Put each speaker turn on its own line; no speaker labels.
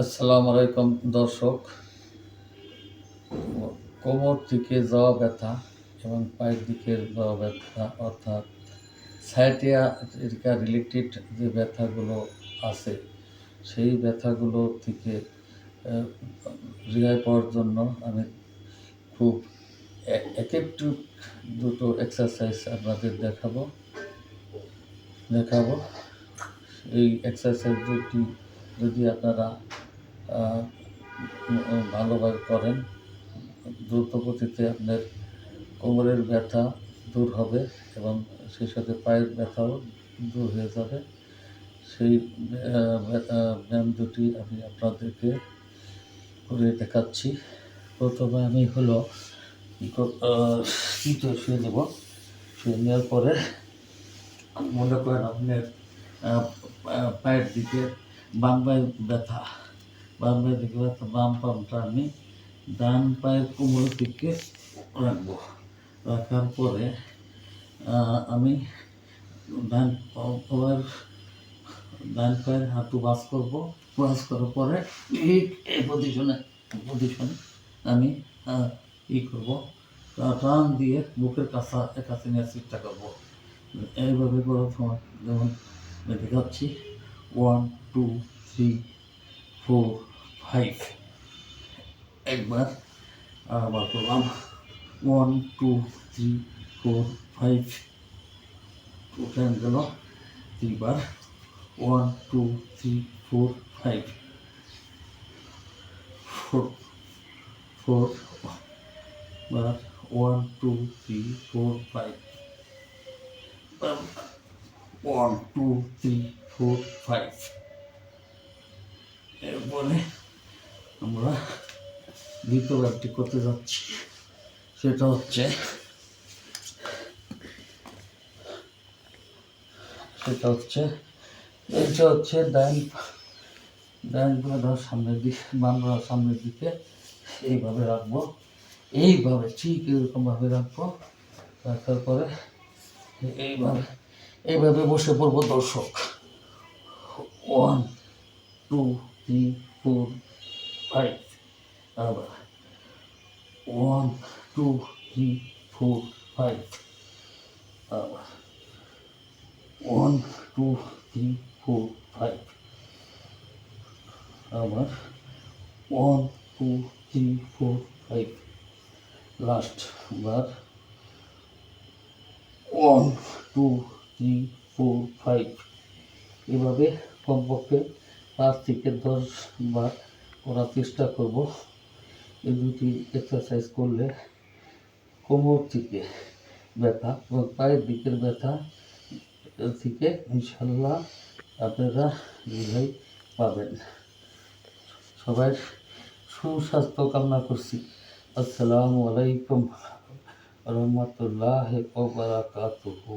আসসালামু আলাইকুম দর্শক। কোমর থেকে যাওয়া ব্যথা এবং পায়ের দিকের যাওয়া ব্যথা, অর্থাৎ সাইটিয়া রিলেটেড যে ব্যথাগুলো আছে, সেই ব্যথাগুলো থেকে রেহাই পাওয়ার জন্য আমি খুব এক একটু দুটো এক্সারসাইজ আপনাদের দেখাবো দেখাবো। এই এক্সারসাইজ যদি আপনারা ভালোভাবে করেন দ্রুত গতিতে আপনার কোমরের ব্যথা দূর হবে এবং সেই সাথে পায়ের ব্যথাও দূর হয়ে যাবে। সেই ব্যায়াম দুটি আমি আপনাদেরকে করে দেখাচ্ছি। প্রথমে আমি হলো কর- শুয়ে নেব। শুয়ে নেওয়ার পরে মনে করেন আপনার পায়ের দিকে, বাম পায়ের ব্যথা, বাম পায়ের দিকে ব্যথা, বাম পামটা আমি ডান পায়ের কোমরের দিকে রাখব। রাখার পরে আমি ডান পায়ের ডান পায়ের হাঁটু বাস করব। বাস করার পরে এই এই পজিশনে পজিশনে আমি ই করব। টান দিয়ে বুকের কাছা কাছে নেওয়ার চেষ্টা করব। এইভাবে করার সময় যেমন আমি দেখাচ্ছি। One two three four five একবার আবার করলাম। One two three four five ওখানে গেল তিনবার। One two three four five four four বার। One two three four five one two three four five এরপরে আমরা দ্বিতীয় ব্যাপটি করতে যাচ্ছি। সেটা হচ্ছে সেটা হচ্ছে, এইটা হচ্ছে ডাইন ডাইন পাড়া সামনের দিকে পাড়া সামনের দিকে এইভাবে রাখব। এইভাবে ঠিক এরকমভাবে রাখব। রাখার পরে এইভাবে এইভাবে বসে পড়ব, দর্শক। One two three four five আবার। One two three four five আবার। One two three four five আবার। One two three four five last বার। One two three, four, five. এভাবে কমপক্ষে পাঁচ থেকে দশ বার করার চেষ্টা করব। এই দুটি এক্সারসাইজ করলে কোমর থেকে ব্যথা এবং পায়ের দিকের ব্যথা থেকে ইনশাল্লাহ আপনারা রেহাই পাবেন। সবাই সুস্বাস্থ্য কামনা করছি। আসসালামু আলাইকুম রহমতুল্লাহ বারাকাতুহু।